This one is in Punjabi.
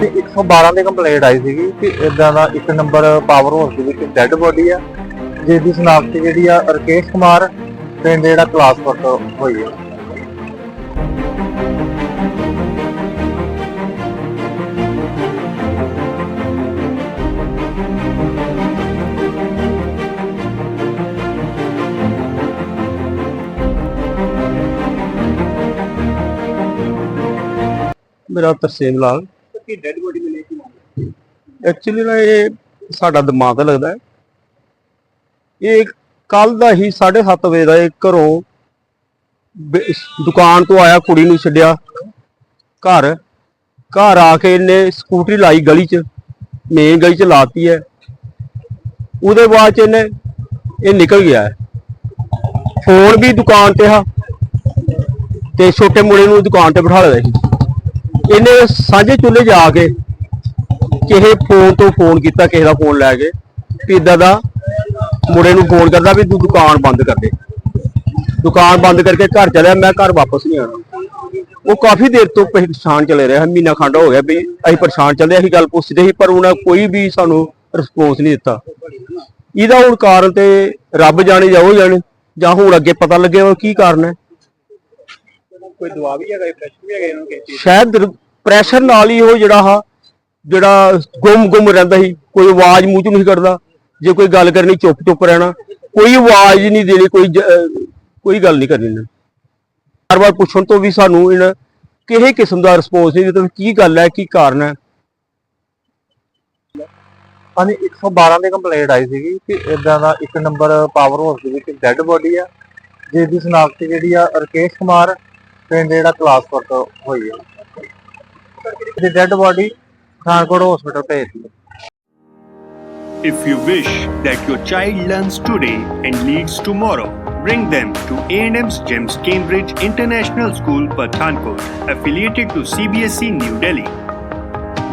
ਤੇ 112 ਦੇ ਕੰਪਲੇਂਟ ਆਈ ਸੀਗੀ ਕਿ ਇਦਾਂ ਦਾ ਇੱਕ ਨੰਬਰ ਪਾਵਰ ਹਾਊਸ ਦੇ ਵਿੱਚ ਡੈੱਡ ਬੋਡੀ ਆ ਜਿਸ ਦੀ ਸ਼ਨਾਖਤ ਜਿਹੜੀ ਆ ਰਕੇਸ਼ ਕੁਮਾਰ, ਪਿੰਡ ਜਿਹੜਾ ਕਲਾਸਪੁਰ ਤੋਂ ਹੋਈ ਆ। ਮੇਰਾ ਤਰਸੇਮ ਲਾਲ। ਕਿ ਡੈੱਡ ਬੋਡੀ ਮਿਲੀ ਸੀ ਐਕਚੁਅਲੀ ਨਾ ਇਹ ਸਾਡਾ ਦਿਮਾਗ ਲੱਗਦਾ ਹੈ। ਇਹ ਕੱਲ ਦਾ ਹੀ 7:30 ਵਜੇ ਦਾ ਇਹ ਘਰੋਂ ਦੁਕਾਨ ਤੋਂ ਆਇਆ, ਕੁੜੀ ਨੂੰ ਛੱਡਿਆ। ਘਰ ਘਰ ਆ ਕੇ ਇਹਨੇ ਸਕੂਟਰੀ ਲਾਈ ਗਲੀ 'ਚ ਮੇਨ ਗਲੀ 'ਚ ਲਾਤੀ ਹੈ। ਉਹਦੇ ਬਾਅਦ 'ਚ ਇਹਨੇ, ਇਹ ਨਿਕਲ ਗਿਆ ਹੈ। ਫੋਨ ਵੀ ਦੁਕਾਨ ਤੇ ਆ। ਤੇ ਛੋਟੇ ਮੁੰਡੇ ਨੂੰ ਦੁਕਾਨ ਤੇ ਬਿਠਾ ਲਿਆ ਸੀ। ਇਹਨੇ ਸਾਂਝੇ ਚੁੱਲ੍ਹੇ ਜਾ ਕੇ ਕਿਸੇ ਫੋਨ ਤੋਂ ਫੋਨ ਕੀਤਾ, ਕਿਸੇ ਦਾ ਫੋਨ ਲੈ ਕੇ ਵੀ ਇਦਾਂ ਦਾ ਮੁੰਡੇ ਨੂੰ ਫੋਨ ਕਰਦਾ ਵੀ ਤੂੰ ਦੁਕਾਨ ਬੰਦ ਕਰ ਦੇ। ਦੁਕਾਨ ਬੰਦ ਕਰਕੇ ਘਰ ਚਲਿਆ, ਮੈਂ ਘਰ ਵਾਪਸ ਨਹੀਂ ਆਣਾ ਉਹ ਕਾਫੀ ਦੇਰ ਤੋਂ ਪਰੇਸ਼ਾਨ ਚਲੇ ਰਿਹਾ, ਮਹੀਨਾ ਖੰਡ ਹੋ ਗਿਆ ਵੀ ਅਸੀਂ ਪਰੇਸ਼ਾਨ ਚੱਲਦੇ ਅਸੀਂ ਗੱਲ ਪੁੱਛਦੇ ਸੀ, ਪਰ ਉਹਨਾਂ ਕੋਈ ਵੀ ਸਾਨੂੰ ਰਿਸਪੌਂਸ ਨਹੀਂ ਦਿੱਤਾ। ਇਹਦਾ ਹੁਣ ਕਾਰਨ ਤੇ ਰੱਬ ਜਾਣੇ ਜਾਂ ਉਹ ਜਾਣੇ, ਜਾਂ ਹੁਣ ਅੱਗੇ ਪਤਾ ਲੱਗੇ ਉਹ ਕੀ ਕਾਰਨ ਹੈ। ਕੋਈ ਦਵਾ ਵੀ ਹੈਗਾ ਪ੍ਰੈਸ਼ਰ ਵੀ ਹੈਗਾ ਇਹਨਾਂ ਨੂੰ ਕਿਸੇ ਸ਼ਾਇਦ ਪ੍ਰੈਸ਼ਰ ਨਾਲ ਹੀ ਉਹ ਜਿਹੜਾ ਹਾ ਜਿਹੜਾ ਗੁੰਮ ਗੁੰਮ ਰਹਿੰਦਾ ਸੀ ਕੋਈ ਆਵਾਜ਼ ਮੂੰਹ ਚੋਂ ਨਹੀਂ ਕੱਢਦਾ ਜੇ ਕੋਈ ਗੱਲ ਕਰਨੀ ਚੁੱਪ ਚੁੱਪ ਰਹਿਣਾ ਕੋਈ ਆਵਾਜ਼ ਨਹੀਂ ਦੇਣੀ ਕੋਈ ਕੋਈ ਗੱਲ ਨਹੀਂ ਕਰਨੀ ਇਹਨਾਂ ਹਰ ਵਾਰ ਪੁੱਛਣ ਤੋਂ ਵੀ ਸਾਨੂੰ ਇਹਨਾਂ ਕਿਸੇ ਕਿਸਮ ਦਾ ਰਿਸਪੌਂਸ ਨਹੀਂ ਦਿੱਤਾ ਕੀ ਗੱਲ ਹੈ ਕੀ ਕਾਰਨ ਹੈ। ਹਾਂਜੀ 112 ਦੇ ਕੰਪਲੇਂਟ ਆਈ ਸੀਗੀ ਕਿ ਇਦਾਂ ਦਾ ਇੱਕ ਨੰਬਰ ਪਾਵਰ ਹਾਊਸ ਦੇ ਵਿੱਚ ਡੈੱਡ ਬੋਡੀ ਆ ਜਿਸ ਦੀ ਸ਼ਨਾਖਤ ਜਿਹੜੀ ਆ ਰਕੇਸ਼ ਕੁਮਾਰ ਪਿੰਡ ਜਿਹੜਾ ਕਲਾਸਪੁਰ ਤੋਂ ਹੋਈ ਹੈ ਤੇ ਡੈੱਡ ਬੋਡੀ ਖਾਨਕੋਟ ਹਸਪੀਟਲ ਭੇਜ ਦਿੱਤੀ If you wish that your child learns today and leads tomorrow, bring them to A&M's GEMS Cambridge International School, Pathankot, affiliated to CBSE New Delhi.